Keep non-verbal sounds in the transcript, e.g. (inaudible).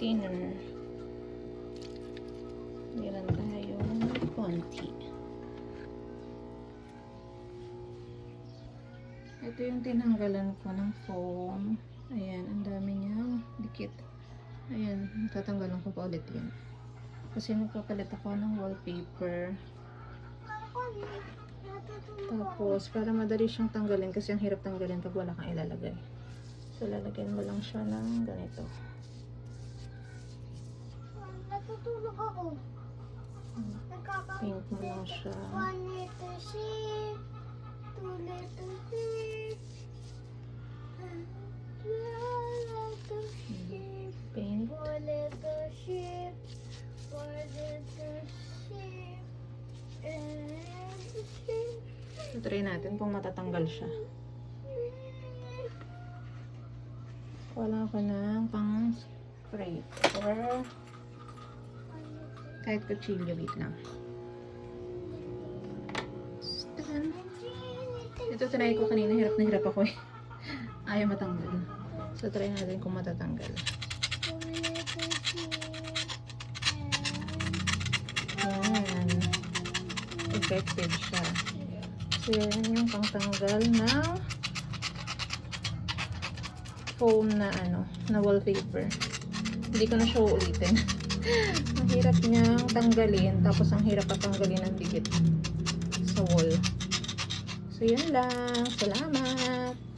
thinner. Meron tayong konti. Ito yung tinanggalan ko ng foam. Ayan, ang dami niyang dikit. Ayan, tatanggalan ko pa ulit yun. Kasi magpapalit ako ng wallpaper. Tapos, para madali siyang tanggalin kasi ang hirap tanggalin pag wala kang ilalagay. So, lalagyan mo lang siya ng ganito. Natutulog ako. Mo lang siya. One letter sheep. Two letter. Paint. Four letter sheep. Four letter sheep. And. So, try natin kung matatanggal siya. Wala ko ng pang spray. Or kahit kutsilyo, wait lang. Ito try ko kanina, hirap na hirap ako eh. (laughs) Ayaw matanggal. So, try natin kung matatanggal. Yan. Effective siya. So, yan yung pangtanggal ng foam na ano, na wallpaper. Hindi ko na siya uulitin. (laughs) ang hirap niyang tanggalin, tapos ang hirap patanggalin ng dikit sa wall. So, yan lang. Salamat!